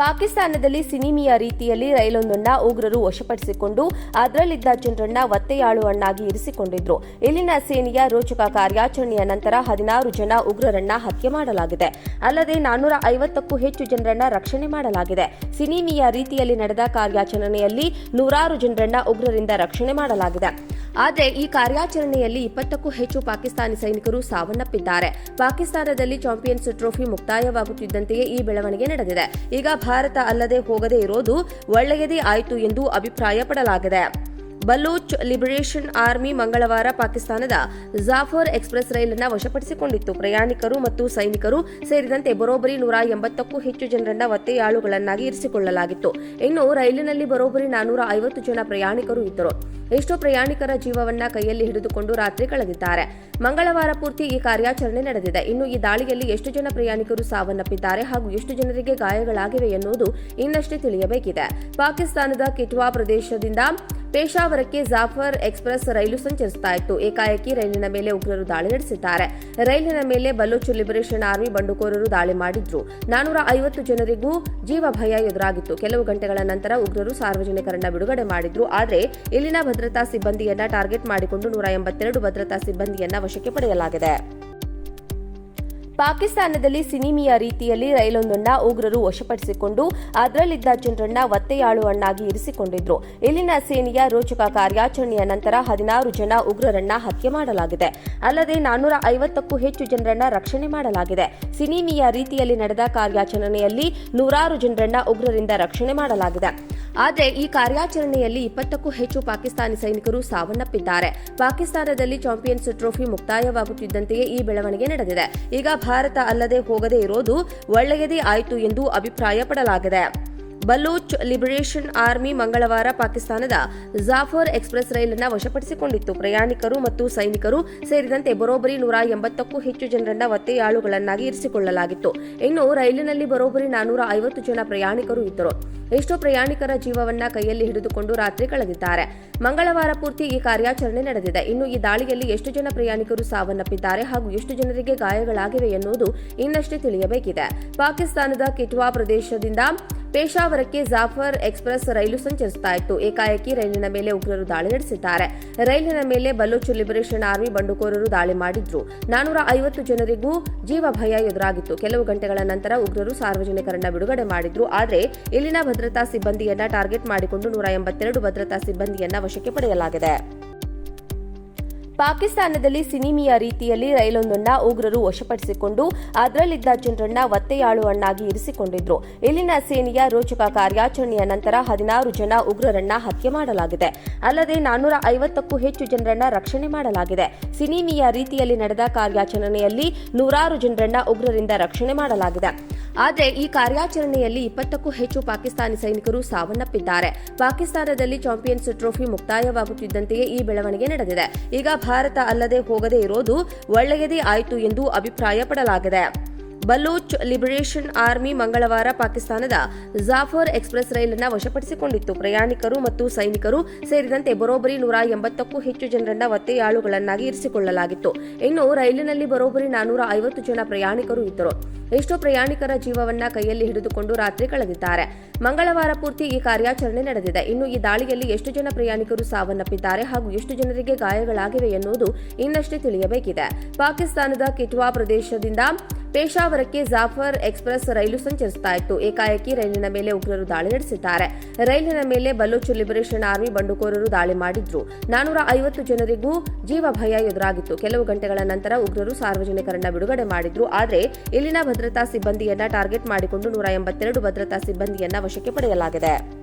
ಪಾಕಿಸ್ತಾನದಲ್ಲಿ ಸಿನಿಮಿಯ ರೀತಿಯಲ್ಲಿ ರೈಲೊಂದನ್ನ ಉಗ್ರರು ವಶಪಡಿಸಿಕೊಂಡು ಅದರಲ್ಲಿದ್ದ ಜನರನ್ನ ಒತ್ತೆಯಾಳುವನ್ನಾಗಿ ಇರಿಸಿಕೊಂಡಿದ್ರು. ಇಲ್ಲಿನ ಸೇನೆಯ ರೋಚಕ ಕಾರ್ಯಾಚರಣೆಯ ನಂತರ ಹದಿನಾರು ಜನ ಉಗ್ರರನ್ನ ಹತ್ಯೆ ಮಾಡಲಾಗಿದೆ. ಅಲ್ಲದೆ ನಾನ್ನೂರ ಐವತ್ತಕ್ಕೂ ಹೆಚ್ಚು ಜನರನ್ನ ರಕ್ಷಣೆ ಮಾಡಲಾಗಿದೆ. ಸಿನಿಮಿಯ ರೀತಿಯಲ್ಲಿ ನಡೆದ ಕಾರ್ಯಾಚರಣೆಯಲ್ಲಿ ನೂರಾರು ಜನರನ್ನ ಉಗ್ರರಿಂದ ರಕ್ಷಣೆ ಮಾಡಲಾಗಿದೆ. ಆದರೆ ಈ ಕಾರ್ಯಾಚರಣೆಯಲ್ಲಿ ಇಪ್ಪತ್ತಕ್ಕೂ ಹೆಚ್ಚು ಪಾಕಿಸ್ತಾನಿ ಸೈನಿಕರು ಸಾವನ್ನಪ್ಪಿದ್ದಾರೆ. ಪಾಕಿಸ್ತಾನದಲ್ಲಿ ಚಾಂಪಿಯನ್ಸ್ ಟ್ರೋಫಿ ಮುಕ್ತಾಯವಾಗುತ್ತಿದ್ದಂತೆಯೇ ಈ ಬೆಳವಣಿಗೆ ನಡೆದಿದೆ. ಈಗ ಭಾರತ ಅಲ್ಲದೆ ಹೋಗದೇ ಇರೋದು ಒಳ್ಳೆಯದೇ ಆಯಿತು ಎಂದು ಅಭಿಪ್ರಾಯಪಡಲಾಗಿದೆ. ಬಲೂಚ್ ಲಿಬರೇಷನ್ ಆರ್ಮಿ ಮಂಗಳವಾರ ಪಾಕಿಸ್ತಾನದ ಜಾಫರ್ ಎಕ್ಸ್ಪ್ರೆಸ್ ರೈಲನ್ನು ವಶಪಡಿಸಿಕೊಂಡಿತ್ತು. ಪ್ರಯಾಣಿಕರು ಮತ್ತು ಸೈನಿಕರು ಸೇರಿದಂತೆ ಬರೋಬರಿ ನೂರ ಎಂಬತ್ತಕ್ಕೂ ಹೆಚ್ಚು ಜನರನ್ನ ಒತ್ತೆಯಾಳುಗಳನ್ನಾಗಿ ಇರಿಸಿಕೊಳ್ಳಲಾಗಿತ್ತು. ಇನ್ನು ರೈಲಿನಲ್ಲಿ ಬರೋಬರಿ ನಾನೂರ ಐವತ್ತು ಜನ ಪ್ರಯಾಣಿಕರು ಇದ್ದರು. ಎಷ್ಟೋ ಪ್ರಯಾಣಿಕರ ಜೀವವನ್ನ ಕೈಯಲ್ಲಿ ಹಿಡಿದುಕೊಂಡು ರಾತ್ರಿ ಕಳೆದಿದ್ದಾರೆ. ಮಂಗಳವಾರ ಪೂರ್ತಿ ಈ ಕಾರ್ಯಾಚರಣೆ ನಡೆದಿದೆ. ಇನ್ನು ಈ ದಾಳಿಯಲ್ಲಿ ಎಷ್ಟು ಜನ ಪ್ರಯಾಣಿಕರು ಸಾವನ್ನಪ್ಪಿದ್ದಾರೆ ಹಾಗೂ ಎಷ್ಟು ಜನರಿಗೆ ಗಾಯಗಳಾಗಿವೆ ಎನ್ನುವುದು ಇನ್ನಷ್ಟೇ ತಿಳಿಯಬೇಕಿದೆ. ಪಾಕಿಸ್ತಾನದ ಕಿಟ್ವಾ ಪ್ರದೇಶದಿಂದ ಪೇಶಾವರಕ್ಕೆ ಜಾಫರ್ ಎಕ್ಸ್ಪ್ರೆಸ್ ರೈಲು ಸಂಚರಿಸುತ್ತಾ ಇತ್ತು. ಏಕಾಏಕಿ ರೈಲಿನ ಮೇಲೆ ಉಗ್ರರು ದಾಳಿ ನಡೆಸಿದ್ದಾರೆ. ರೈಲಿನ ಮೇಲೆ ಬಲೂಚ್ ಲಿಬರೇಷನ್ ಆರ್ಮಿ ಬಂಡುಕೋರರು ದಾಳಿ ಮಾಡಿದ್ರು. ನಾನೂರ ಐವತ್ತು ಜನರಿಗೂ ಜೀವ ಭಯ ಎದುರಾಗಿತ್ತು. ಕೆಲವು ಗಂಟೆಗಳ ನಂತರ ಉಗ್ರರು ಸಾರ್ವಜನಿಕರನ್ನ ಬಿಡುಗಡೆ ಮಾಡಿದ್ರು. ಆದರೆ ಇಲ್ಲಿನ ಭದ್ರತಾ ಸಿಬ್ಬಂದಿಯನ್ನ ಟಾರ್ಗೆಟ್ ಮಾಡಿಕೊಂಡು ನೂರ ಎಂಬತ್ತೆರಡು ಭದ್ರತಾ ಸಿಬ್ಬಂದಿಯನ್ನ ವಶಕ್ಕೆ ಪಡೆಯಲಾಗಿದೆ. ಪಾಕಿಸ್ತಾನದಲ್ಲಿ ಸಿನಿಮಿಯ ರೀತಿಯಲ್ಲಿ ರೈಲೊಂದನ್ನ ಉಗ್ರರು ವಶಪಡಿಸಿಕೊಂಡು ಅದರಲ್ಲಿದ್ದ ಜನರನ್ನ ಒತ್ತೆಯಾಳುವನ್ನಾಗಿ ಇರಿಸಿಕೊಂಡಿದ್ರು. ಇಲ್ಲಿನ ಸೇನೆಯ ರೋಚಕ ಕಾರ್ಯಾಚರಣೆಯ ನಂತರ ಹದಿನಾರು ಜನ ಉಗ್ರರನ್ನ ಹತ್ಯೆ ಮಾಡಲಾಗಿದೆ. ಅಲ್ಲದೆ ನಾನ್ನೂರ ಐವತ್ತಕ್ಕೂ ಹೆಚ್ಚು ಜನರನ್ನ ರಕ್ಷಣೆ ಮಾಡಲಾಗಿದೆ. ಸಿನಿಮಿಯ ರೀತಿಯಲ್ಲಿ ನಡೆದ ಕಾರ್ಯಾಚರಣೆಯಲ್ಲಿ ನೂರಾರು ಜನರನ್ನ ಉಗ್ರರಿಂದ ರಕ್ಷಣೆ ಮಾಡಲಾಗಿದೆ. ಆದರೆ ಈ ಕಾರ್ಯಾಚರಣೆಯಲ್ಲಿ ಇಪ್ಪತ್ತಕ್ಕೂ ಹೆಚ್ಚು ಪಾಕಿಸ್ತಾನಿ ಸೈನಿಕರು ಸಾವನ್ನಪ್ಪಿದ್ದಾರೆ. ಪಾಕಿಸ್ತಾನದಲ್ಲಿ ಚಾಂಪಿಯನ್ಸ್ ಟ್ರೋಫಿ ಮುಕ್ತಾಯವಾಗುತ್ತಿದ್ದಂತೆಯೇ ಈ ಬೆಳವಣಿಗೆ ನಡೆದಿದೆ. ಈಗ ಭಾರತ ಅಲ್ಲದೆ ಹೋಗದೇ ಇರೋದು ಒಳ್ಳೆಯದೇ ಆಯಿತು ಎಂದು ಅಭಿಪ್ರಾಯಪಡಲಾಗಿದೆ. ಬಲೂಚ್ ಲಿಬರೇಷನ್ ಆರ್ಮಿ ಮಂಗಳವಾರ ಪಾಕಿಸ್ತಾನದ ಜಾಫರ್ ಎಕ್ಸ್ಪ್ರೆಸ್ ರೈಲನ್ನು ವಶಪಡಿಸಿಕೊಂಡಿತ್ತು. ಪ್ರಯಾಣಿಕರು ಮತ್ತು ಸೈನಿಕರು ಸೇರಿದಂತೆ ಬರೋಬ್ಬರಿ ನೂರ ಎಂಬತ್ತಕ್ಕೂ ಹೆಚ್ಚು ಜನರನ್ನ ಒತ್ತೆಯಾಳುಗಳನ್ನಾಗಿ ಇರಿಸಿಕೊಳ್ಳಲಾಗಿತ್ತು. ಇನ್ನು ರೈಲಿನಲ್ಲಿ ಬರೋಬರಿ ನಾನೂರ ಐವತ್ತು ಜನ ಪ್ರಯಾಣಿಕರು ಇದ್ದರು. ಎಷ್ಟೋ ಪ್ರಯಾಣಿಕರ ಜೀವವನ್ನ ಕೈಯಲ್ಲಿ ಹಿಡಿದುಕೊಂಡು ರಾತ್ರಿ ಕಳೆದಿದ್ದಾರೆ. ಮಂಗಳವಾರ ಪೂರ್ತಿ ಈ ಕಾರ್ಯಾಚರಣೆ ನಡೆದಿದೆ. ಇನ್ನು ಈ ದಾಳಿಯಲ್ಲಿ ಎಷ್ಟು ಜನ ಪ್ರಯಾಣಿಕರು ಸಾವನ್ನಪ್ಪಿದ್ದಾರೆ ಹಾಗೂ ಎಷ್ಟು ಜನರಿಗೆ ಗಾಯಗಳಾಗಿವೆ ಎನ್ನುವುದು ಇನ್ನಷ್ಟೇ ತಿಳಿಯಬೇಕಿದೆ. ಪಾಕಿಸ್ತಾನದ ಕಿಟ್ವಾ ಪ್ರದೇಶದಿಂದ ಪೇಶಾವರಕ್ಕೆ ಜಾಫರ್ ಎಕ್ಸ್ಪ್ರೆಸ್ ರೈಲು ಸಂಚರಿಸುತ್ತಾ ಇತ್ತು. ಏಕಾಏಕಿ ರೈಲಿನ ಮೇಲೆ ಉಗ್ರರು ದಾಳಿ ನಡೆಸಿದ್ದಾರೆ. ರೈಲಿನ ಮೇಲೆ ಬಲೂಚ್ ಲಿಬರೇಷನ್ ಆರ್ಮಿ ಬಂಡುಕೋರರು ದಾಳಿ ಮಾಡಿದ್ರು. ನಾನೂರ ಐವತ್ತು ಜನರಿಗೂ ಜೀವ ಭಯ ಎದುರಾಗಿತ್ತು. ಕೆಲವು ಗಂಟೆಗಳ ನಂತರ ಉಗ್ರರು ಸಾರ್ವಜನಿಕರನ್ನ ಬಿಡುಗಡೆ ಮಾಡಿದ್ರು. ಆದರೆ ಇಲ್ಲಿನ ಭದ್ರತಾ ಸಿಬ್ಬಂದಿಯನ್ನ ಟಾರ್ಗೆಟ್ ಮಾಡಿಕೊಂಡು ನೂರ ಎಂಬತ್ತೆರಡು ಭದ್ರತಾ ಸಿಬ್ಬಂದಿಯನ್ನ ವಶಕ್ಕೆ ಪಡೆಯಲಾಗಿದೆ. ಪಾಕಿಸ್ತಾನದಲ್ಲಿ ಸಿನಿಮಿಯ ರೀತಿಯಲ್ಲಿ ರೈಲೊಂದನ್ನ ಉಗ್ರರು ವಶಪಡಿಸಿಕೊಂಡು ಅದರಲ್ಲಿದ್ದ ಜನರನ್ನ ಒತ್ತೆಯಾಳುವನ್ನಾಗಿ ಇರಿಸಿಕೊಂಡಿದ್ರು. ಇಲ್ಲಿನ ಸೇನೆಯ ರೋಚಕ ಕಾರ್ಯಾಚರಣೆಯ ನಂತರ ಹದಿನಾರು ಜನ ಉಗ್ರರನ್ನ ಹತ್ಯೆ ಮಾಡಲಾಗಿದೆ. ಅಲ್ಲದೆ ನಾನ್ನೂರ ಐವತ್ತಕ್ಕೂ ಹೆಚ್ಚು ಜನರನ್ನ ರಕ್ಷಣೆ ಮಾಡಲಾಗಿದೆ. ಸಿನಿಮಿಯ ರೀತಿಯಲ್ಲಿ ನಡೆದ ಕಾರ್ಯಾಚರಣೆಯಲ್ಲಿ ನೂರಾರು ಜನರನ್ನ ಉಗ್ರರಿಂದ ರಕ್ಷಣೆ ಮಾಡಲಾಗಿದೆ. ಆದರೆ ಈ ಕಾರ್ಯಾಚರಣೆಯಲ್ಲಿ ಇಪ್ಪತ್ತಕ್ಕೂ ಹೆಚ್ಚು ಪಾಕಿಸ್ತಾನಿ ಸೈನಿಕರು ಸಾವನ್ನಪ್ಪಿದ್ದಾರೆ. ಪಾಕಿಸ್ತಾನದಲ್ಲಿ ಚಾಂಪಿಯನ್ಸ್ ಟ್ರೋಫಿ ಮುಕ್ತಾಯವಾಗುತ್ತಿದ್ದಂತೆಯೇ ಈ ಬೆಳವಣಿಗೆ ನಡೆದಿದೆ. ಈಗ ಭಾರತ ಅಲ್ಲದೆ ಹೋಗದೇ ಇರೋದು ಒಳ್ಳೆಯದೇ ಆಯಿತು ಎಂದು ಅಭಿಪ್ರಾಯಪಡಲಾಗಿದೆ. ಬಲೂಚ್ ಲಿಬರೇಷನ್ ಆರ್ಮಿ ಮಂಗಳವಾರ ಪಾಕಿಸ್ತಾನದ ಜಾಫರ್ ಎಕ್ಸ್ಪ್ರೆಸ್ ರೈಲನ್ನು ವಶಪಡಿಸಿಕೊಂಡಿತ್ತು. ಪ್ರಯಾಣಿಕರು ಮತ್ತು ಸೈನಿಕರು ಸೇರಿದಂತೆ ಬರೋಬರಿ ನೂರ ಎಂಬತ್ತಕ್ಕೂ ಹೆಚ್ಚು ಜನರನ್ನ ಒತ್ತೆಯಾಳುಗಳನ್ನಾಗಿ ಇರಿಸಿಕೊಳ್ಳಲಾಗಿತ್ತು. ಇನ್ನು ರೈಲಿನಲ್ಲಿ ಬರೋಬ್ಬರಿ ನಾನೂರ ಐವತ್ತು ಜನ ಪ್ರಯಾಣಿಕರು ಇದ್ದರು. ಎಷ್ಟೋ ಪ್ರಯಾಣಿಕರ ಜೀವವನ್ನ ಕೈಯಲ್ಲಿ ಹಿಡಿದುಕೊಂಡು ರಾತ್ರಿ ಕಳೆದಿದ್ದಾರೆ. ಮಂಗಳವಾರ ಪೂರ್ತಿ ಈ ಕಾರ್ಯಾಚರಣೆ ನಡೆದಿದೆ. ಇನ್ನು ಈ ದಾಳಿಯಲ್ಲಿ ಎಷ್ಟು ಜನ ಪ್ರಯಾಣಿಕರು ಸಾವನ್ನಪ್ಪಿದ್ದಾರೆ ಹಾಗೂ ಎಷ್ಟು ಜನರಿಗೆ ಗಾಯಗಳಾಗಿವೆ ಎನ್ನುವುದು ಇನ್ನಷ್ಟೇ ತಿಳಿಯಬೇಕಿದೆ. ಪಾಕಿಸ್ತಾನದ ಕಿಟ್ವಾ ಪ್ರದೇಶದಿಂದ ಪೇಶಾವರಕ್ಕೆ ಜಾಫರ್ ಎಕ್ಸ್ಪ್ರೆಸ್ ರೈಲು ಸಂಚರಿಸುತ್ತಾ ಇತ್ತು. ಏಕಾಏಕಿ ರೈಲಿನ ಮೇಲೆ ಉಗ್ರರು ದಾಳಿ ನಡೆಸಿದ್ದಾರೆ. ರೈಲಿನ ಮೇಲೆ ಬಲೂಚ್ ಲಿಬರೇಷನ್ ಆರ್ಮಿ ಬಂಡುಕೋರರು ದಾಳಿ ಮಾಡಿದ್ರು. ನಾನೂರ ಐವತ್ತು ಜನರಿಗೂ ಜೀವ ಭಯ ಎದುರಾಗಿತ್ತು. ಕೆಲವು ಗಂಟೆಗಳ ನಂತರ ಉಗ್ರರು ಸಾರ್ವಜನಿಕರನ್ನ ಬಿಡುಗಡೆ ಮಾಡಿದ್ರು. ಆದರೆ ಇಲ್ಲಿನ ಭದ್ರತಾ ಸಿಬ್ಬಂದಿಯನ್ನ ಟಾರ್ಗೆಟ್ ಮಾಡಿಕೊಂಡು ನೂರ ಎಂಬತ್ತೆರಡು ಭದ್ರತಾ ಸಿಬ್ಬಂದಿಯನ್ನ ವಶಕ್ಕೆ ಪಡೆಯಲಾಗಿದೆ.